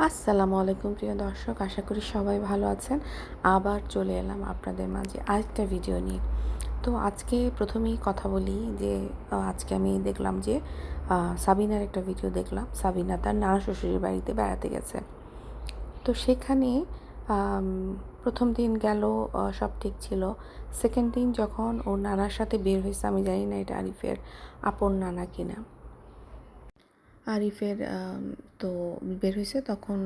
আসসালামু আলাইকুম, প্রিয় দর্শক। আশা করি সবাই ভালো আছেন। আবার চলে এলাম আপনাদের মাঝে আরেকটা ভিডিও নিয়ে। তো আজকে প্রথমেই কথা বলি যে আজকে আমি দেখলাম যে সাবিনার একটা ভিডিও দেখলাম। সাবিনা তার নানা শ্বশুরের বাড়িতে বেড়াতে গেছে। তো সেখানে প্রথম দিন গেল সব ঠিক ছিল। সেকেন্ড দিন যখন ওর নানার সাথে বের হয়েছে, আমি জানি না এটা আরিফের আপন নানা কিনা। আরিফের তো বের হয়েছে, তখন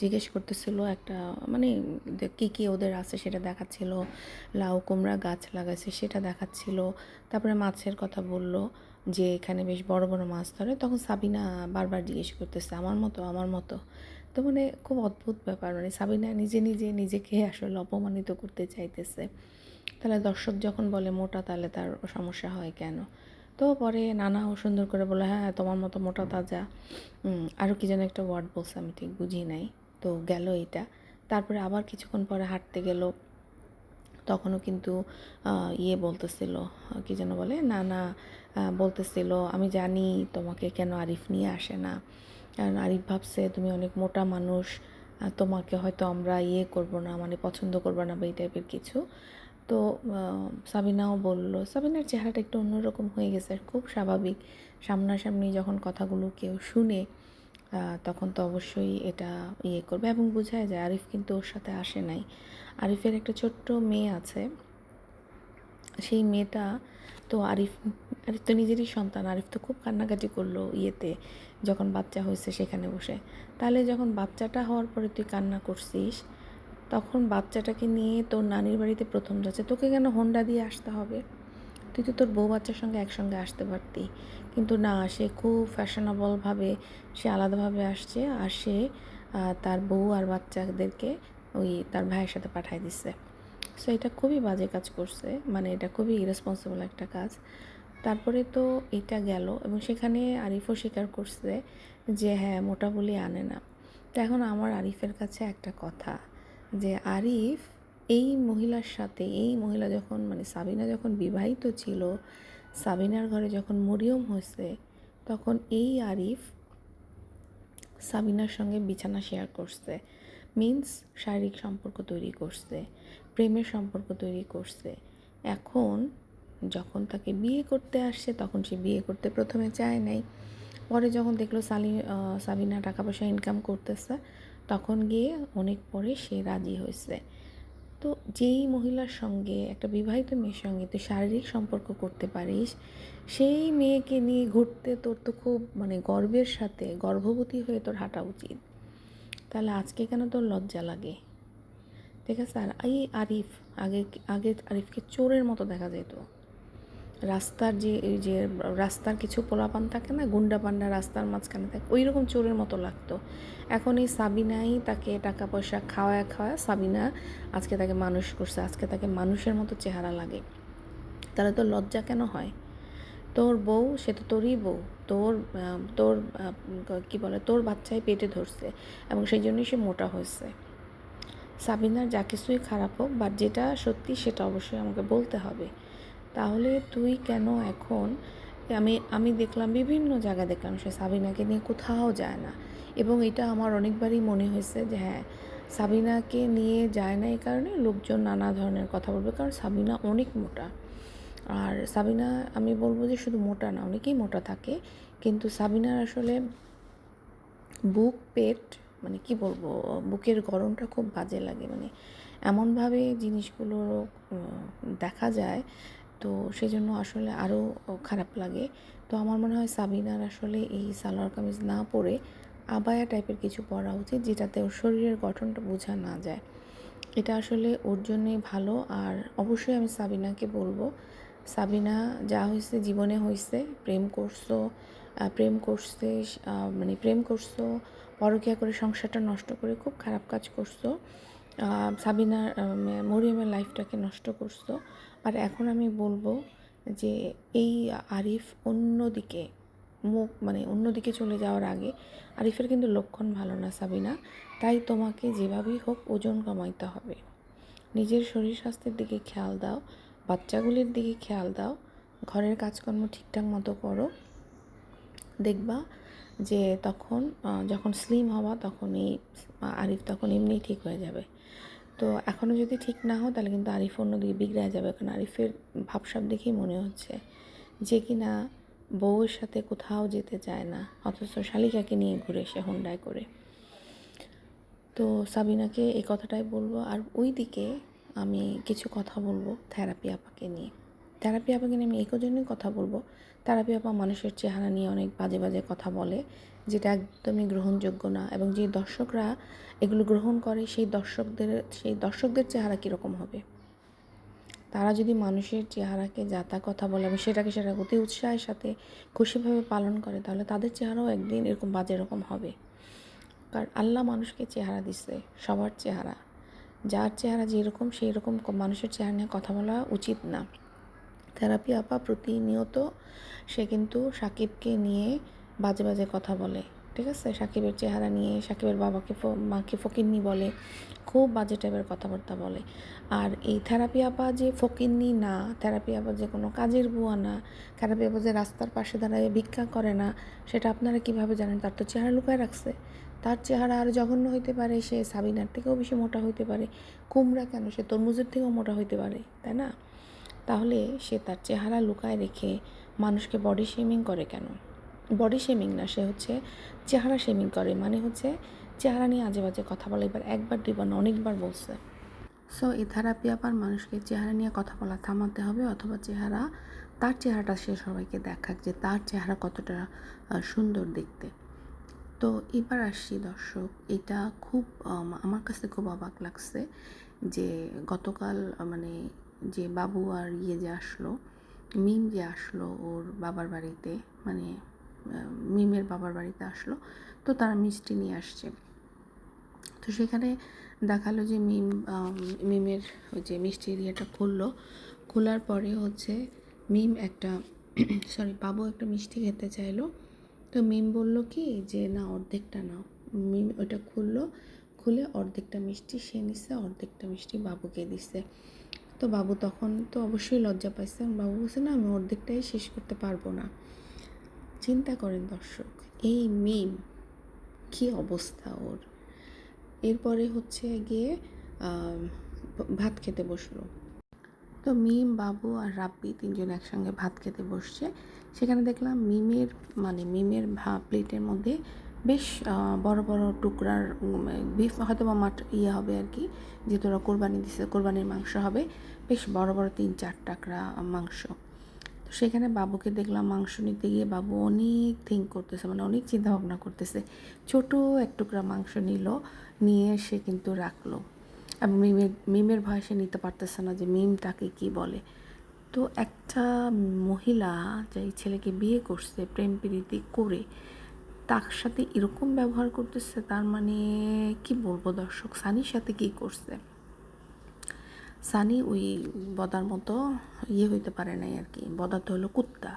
জিজ্ঞেস করতেছিল একটা মানে কি কি ওদের আছে সেটা দেখাচ্ছিল। লাউ কুমড়া গাছ লাগাইছে সেটা দেখাচ্ছিল। তারপরে মাছের কথা বলল যে এখানে বেশ বড় বড় মাছ ধরে। তখন সাবিনা বারবার জিজ্ঞেস করতেছে, আমার মতো আমার মতো? তো মানে খুব অদ্ভুত ব্যাপার মানে সাবিনা নিজে নিজে, নিজেকে আসলে অপমানিত করতে চাইতেছে। তাহলে দর্শক যখন বলে মোটা, তাহলে তার সমস্যা হয় কেন? তো পরে নানাও সুন্দর করে বলে হ্যাঁ তোমার মতো মোটা তাজা। আরও কি যেন একটা ওয়ার্ড বলছে, আমি ঠিক বুঝি নাই। তো গেল এটা তারপরে আবার কিছুক্ষণ পরে হাঁটতে গেল। তখনও কিন্তু ইয়ে বলতেছিল, কি যেন বলে না না বলতেছিল, আমি জানি তোমাকে কেন আরিফ নিয়ে আসে না। কারণ আরিফ ভাবছে, তুমি অনেক মোটা মানুষ তোমাকে হয়তো আমরা ইয়ে করব না মানে পছন্দ করব না বা এই টাইপের কিছু। তো সাবিনাও বলল, সাবিনার চেহারাটা একটু অন্যরকম হয়ে গেছে আর খুব স্বাভাবিক। সামনাসামনি যখন কথাগুলো কেউ শুনে তখন তো অবশ্যই এটা ইয়ে করবে এবং বোঝায় যায়, আরিফ কিন্তু ওর সাথে আসে নাই। আরিফের একটা ছোট্ট মেয়ে আছে। সেই মেয়েটা তো আরিফ আরিফ তো নিজেরই সন্তান, আরিফ তো খুব কান্নাকাটি করল ইয়েতে, যখন বাচ্চা হয়েছে সেখানে বসে। তাহলে যখন বাচ্চাটা হওয়ার পরে তুই কান্না করছিস তখন বাচ্চাটাকে নিয়ে তোর নানির বাড়িতে প্রথম যাচ্ছে। তোকে কেন হোন্ডা দিয়ে আসতে হবে? তুই তো তোর বউ বাচ্চার সঙ্গে একসঙ্গে আসতে পারতি। কিন্তু না, সে খুব ফ্যাশনেবলভাবে সে আলাদাভাবে আসছে আর সে তার বউ আর বাচ্চাদেরকে ওই তার ভাইয়ের সাথে পাঠাই দিচ্ছে সো এটা খুবই বাজে কাজ করছে। মানে এটা খুবই ইরেসপন্সিবল একটা কাজ। তারপরে তো এটা গেল এবং সেখানে আরিফও স্বীকার করছে যে হ্যাঁ মোটা বলি আনে না। তো এখন আমার আরিফের কাছে একটা কথা। যে আরিফ, এই মহিলার সাথে, এই মহিলা যখন মানে সাবিনা যখন বিবাহিত ছিল, সাবিনার ঘরে যখন মরিয়ম হয়েছে, তখন এই আরিফ সাবিনার সঙ্গে বিছানা শেয়ার করছে। মিন্স শারীরিক সম্পর্ক তৈরি করছে, প্রেমের সম্পর্ক তৈরি করছে। এখন যখন তাকে বিয়ে করতে আসছে, তখন সে বিয়ে করতে প্রথমে চায় নাই। পরে যখন দেখল সালি সাবিনা টাকা পয়সা ইনকাম করতেছে তখন গিয়ে অনেক পরে সে রাজি হয়েছে। তো যেই মহিলার সঙ্গে, একটা বিবাহিত মেয়ের সঙ্গে তুই শারীরিক সম্পর্ক করতে পারিস, সেই মেয়েকে নিয়ে ঘুরতে তোর তো খুব মানে গর্বের সাথে, গর্ভবতী হয়ে তোর হাঁটা উচিত। তাহলে আজকে কেন তোর লজ্জা লাগে? ঠিক আছে, আর এই আরিফ, আগে আগে আরিফকে চোরের মতো দেখা যেত। রাস্তার যে, এই যে, রাস্তার কিছু পোলাপান থাকে না গুন্ডা পান্ডা রাস্তার মাঝখানে থাকে ওই রকম চোরের মতো লাগতো। এখন এই সাবিনাই তাকে টাকা পয়সা খাওয়ায় খাওয়ায় সাবিনা আজকে তাকে মানুষ করছে, আজকে তাকে মানুষের মতো চেহারা লাগে। তাহলে তো লজ্জা কেন হয়? তোর বউ, সে তো তোরই বউ, তোর তোর কি বলে, তোর বাচ্চাই পেটে ধরছে এবং সেই জন্যই সে মোটা হয়েছে। সাবিনার যা কিছুই খারাপ হোক বাট যেটা সত্যি সেটা অবশ্যই আমাকে বলতে হবে। তাহলে তুই কেন এখন আমি আমি দেখলাম বিভিন্ন জায়গায় দেখলাম সে সাবিনাকে নিয়ে কোথাও যায় না। এবং এটা আমার অনেকবারই মনে হয়েছে যে হ্যাঁ সাবিনাকে নিয়ে যায় না এই কারণে লোকজন নানা ধরনের কথা বলবে কারণ সাবিনা অনেক মোটা। আর সাবিনা, আমি বলব যে শুধু মোটা না, অনেকেই মোটা থাকে। কিন্তু সাবিনার আসলে বুক, পেট মানে কি বলব, বুকের গরমটা খুব বাজে লাগে। মানে এমনভাবে জিনিসগুলো দেখা যায় তো সেজন্য আসলে আরও খারাপ লাগে। তো আমার মনে হয় সাবিনার আসলে এই সালোয়ার কামিজ না পরে আবায়া টাইপের কিছু পরা উচিত যেটাতে ওর শরীরের গঠনটা বোঝা না যায়। এটা আসলে ওর জন্যে ভালো আর অবশ্যই আমি সাবিনাকে বলব, সাবিনা যা হয়েছে জীবনে হয়েছে প্রেম করছ প্রেম করছে মানে প্রেম করছ, পরকিয়া করে সংসারটা নষ্ট করে খুব খারাপ কাজ করছ সাবিনার মরিয়মের লাইফটাকে নষ্ট করছ আর এখন আমি বলব যে এই আরিফ অন্যদিকে মুখ মানে অন্যদিকে চলে যাওয়ার আগে আরিফের কিন্তু লক্ষণ ভালো না সাবিনা। তাই তোমাকে যেভাবেই হোক ওজন কমাইতে হবে। নিজের শরীর স্বাস্থ্যের দিকে খেয়াল দাও, বাচ্চাগুলির দিকে খেয়াল দাও, ঘরের কাজকর্ম ঠিকঠাক মতো করো। দেখবা যে তখন যখন স্লিম হওয়া তখন এই আরিফ তখন এমনিই ঠিক হয়ে যাবে। তো এখনও যদি ঠিক না হয় তাহলে কিন্তু আরিফ অন্যদিকে বিগড়ে যাবে। কারণ আরিফের ভাবসাব দেখেই মনে হচ্ছে যে কিনা বউয়ের সাথে কোথাও যেতে চায় না, অথচ শালিকাকে নিয়ে ঘুরে সে হোন্ডায় করে। তো সাবিনাকে এই কথাটাই বলব। আর ওই দিকে আমি কিছু কথা বলব থেরাপি আপাকে নিয়ে। থেরাপি আপাকে নিয়ে আমি এই জন্যই কথা বলব। থেরাপি আপা মানুষের চেহারা নিয়ে অনেক বাজে বাজে কথা বলে। যেটা একদমই গ্রহণযোগ্য না এবং যে দর্শকরা এগুলো গ্রহণ করে, সেই দর্শকদের সেই দর্শকদের চেহারা কীরকম হবে? তারা যদি মানুষের চেহারাকে যাতা কথা বলে এবং সেটাকে সেটা অতি উৎসাহের সাথে খুশিভাবে পালন করে, তাহলে তাদের চেহারাও একদিন এরকম বাজে রকম হবে। কারণ আল্লাহ মানুষকে চেহারা দিচ্ছে সবার চেহারা। যার চেহারা যেরকম সেই রকম মানুষের চেহারা নিয়ে কথা বলা উচিত না। থেরাপি আপা প্রতিনিয়ত সে কিন্তু সাকিবকে নিয়ে বাজে বাজে কথা বলে, ঠিক আছে? সাকিবের চেহারা নিয়ে সাকিবের বাবাকে মাকে ফকিন্নি বলে, খুব বাজে টাইপের কথাবার্তা বলে। আর এই থেরাপি আপা যে ফকিন্নি না, থেরাপি আপা যে কোনো কাজের বুয়া না, থেরাপি আপা যে রাস্তার পাশে দাঁড়ায় ভিক্ষা করে না, সেটা আপনারা কীভাবে জানেন? তার তো চেহারা লুকায় রাখছে। তার চেহারা আর জঘন্য হইতে পারে, সে সাবিনার থেকেও বেশি মোটা হইতে পারে, কুমড়া কেন? সে তরমুজের থেকেও মোটা হইতে পারে, তাই না? তাহলে সে তার চেহারা লুকায় রেখে মানুষকে বডি শেমিং করে কেন? বডি শেমিং না, সে হচ্ছে চেহারা শেমিং করে মানে হচ্ছে চেহারা নিয়ে আজে বাজে কথা বলে, এবার একবার, দুইবার না, অনেকবার বলছে। সো এই থেরাপি আবার মানুষকে চেহারা নিয়ে কথা বলা থামাতে হবে, অথবা চেহারা, তার চেহারাটা সে সবাইকে দেখাক যে তার চেহারা কতটা সুন্দর দেখতে। তো, এবার আসছি দর্শক, এটা খুব আমার কাছে খুব অবাক লাগছে যে গতকাল মানে যে বাবু আর ইয়ে যে আসলো, মিম যে আসলো ওর বাবার বাড়িতে মানে মিমের বাবার বাড়িতে আসলো। তো তারা মিষ্টি নিয়ে আসছে। তো সেখানে দেখাল যে মিম মিমের ওই যে মিষ্টি ইয়েটা খুললো। খোলার পরে হচ্ছে মিম একটা সরি বাবু একটা মিষ্টি খেতে চাইলো। তো মিম বলল কি যে, না, অর্ধেকটা নাও। মিম ওইটা খুললো। খুলে অর্ধেকটা মিষ্টি সে নিচ্ছে অর্ধেকটা মিষ্টি বাবুকে দিচ্ছে তো বাবু তখন তো অবশ্যই লজ্জা পাইছে। বাবু বলছে, না, আমি অর্ধেকটাই শেষ করতে পারব না। চিন্তা করেন দর্শক, এই মিম কি অবস্থা ওর? এরপরে হচ্ছে গিয়ে ভাত খেতে বসল। তো মিম, বাবু আর রাব্বি তিনজন একসঙ্গে ভাত খেতে বসছে। সেখানে দেখলাম মিমের মানে মিমের ভা, প্লেটের মধ্যে বেশ বড় বড় টুকরার বিফ হয়তো বা মাট ইয়ে হবে আর কি, যেহেতু ওরা কোরবানি দিচ্ছে কোরবানির মাংস হবে। বেশ বড় বড় তিন চার টাকরা মাংস। তো সেখানে বাবুকে দেখলাম মাংস নিতে গিয়ে বাবু অনেক থিঙ্ক করতেছে মানে অনেক চিন্তা ভাবনা করতেছে। ছোট এক টুকরা মাংস নিল, নিয়ে সে কিন্তু রাখল। আর মিমের মিমের ভয় সে নিতে পারতেছে না যে মিম তাকে কি বলে। তো একটা মহিলা যে ছেলেকে বিয়ে করছে, প্রেম প্রীতি করে, তার সাথে এরকম ব্যবহার করতেছে, তার মানে কি বলব দর্শক, সানির সাথে কি করছে? সানি ওই বদার মতো ইয়ে হইতে পারে নাই আর কি। বদা তো হলো কুত্তা।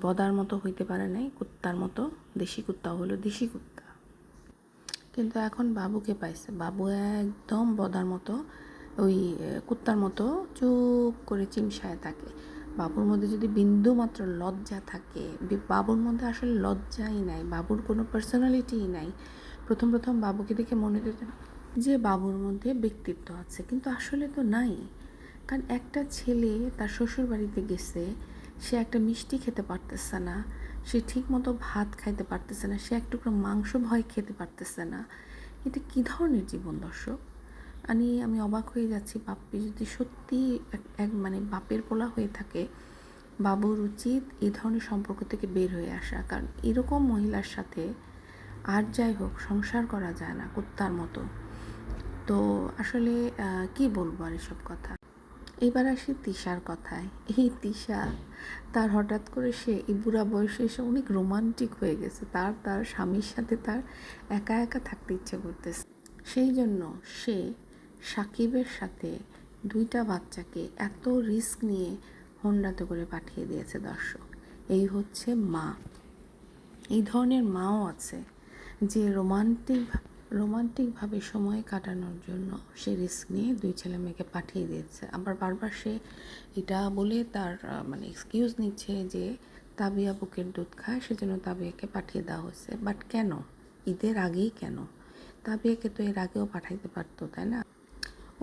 বদার মতো হইতে পারে নাই, কুত্তার মতো। দেশি কুত্তা হলো দেশি কুত্তা। কিন্তু এখন বাবুকে পাইছে। বাবু একদম বদার মতো, ওই কুত্তার মতো চুপ করে চিমসায় থাকে। বাবুর মধ্যে যদি বিন্দু মাত্র লজ্জা থাকে বাবুর মধ্যে আসলে লজ্জাই নাই, বাবুর কোনো পার্সোনালিটিই নাই। প্রথম প্রথম বাবুকে দেখে মনে হতো যে বাবুর মধ্যে ব্যক্তিত্ব আছে, কিন্তু আসলে তো নাই। কারণ একটা ছেলে তার শ্বশুর বাড়িতে গেছে, সে একটা মিষ্টি খেতে পারতেছে না, সে ঠিক মতো ভাত খাইতে পারতেছে না, সে এক টুকরো মাংস ভয় খেতে পারতেছে না। এটা কী ধরনের জীবন দর্শক? আমি আমি অবাক হয়ে যাচ্ছি বাপ্পি যদি সত্যি এক- এক মানে বাপের পোলা হয়ে থাকে, বাবুর উচিত এই ধরনের সম্পর্ক থেকে বের হয়ে আসা। কারণ এরকম মহিলার সাথে আর যাই হোক, সংসার করা যায় না কুত্তার মতো। তো আসলে কি বলব আর এসব কথা? এবার আসি তিশার কথায়। এই তিশা, তার হঠাৎ করে সে এই বুড়া বয়সে এসে অনেক রোমান্টিক হয়ে গেছে। তার তার স্বামীর সাথে তার একা একা থাকতে ইচ্ছে করতেছে। সেই জন্য সে সাকিবের সাথে দুইটা বাচ্চাকে এত রিস্ক নিয়ে হোন্ডাতে করে পাঠিয়ে দিয়েছে দর্শক। এই হচ্ছে মা। এই ধরনের মাও আছে যে রোমান্টিক রোমান্টিকভাবে সময় কাটানোর জন্য সে রিস্ক নিয়ে দুই ছেলে মেয়েকে পাঠিয়ে দিয়েছে। আবার বারবার সে এটা বলে তার মানে এক্সকিউজ নিচ্ছে যে তাবিয়া বুকের দুধ খায়, সেজন্য তাবিয়াকে পাঠিয়ে দেওয়া হয়েছে। বাট কেন? ঈদের আগেই কেন? তাবিয়াকে তো এর আগেও পাঠাইতে পারতো, তাই না?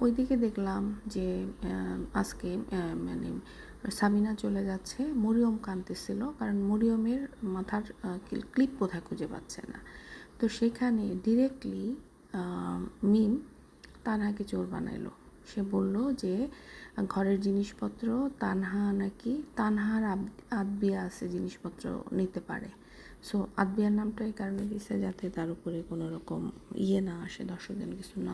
ওইদিকে দেখলাম যে আজকে মানে সাবিনা চলে যাচ্ছে, মরিয়ম কাঁদতেছিল, কারণ মরিয়মের মাথার ক্লিপ কোথায় খুঁজে পাচ্ছে না। তো সেখানে ডিরেক্টলি মিম তানহাকে চোর বানাইলো। সে বলল যে, ঘরের জিনিসপত্র তানহা নাকি, তানহার আদবিয়া আছে জিনিসপত্র নিতে পারে। সো আদবিয়ার নামটা এই কারণে দিছে যাতে তার উপরে কোনো রকম ইয়ে না আসে দর্শকজন কিছু না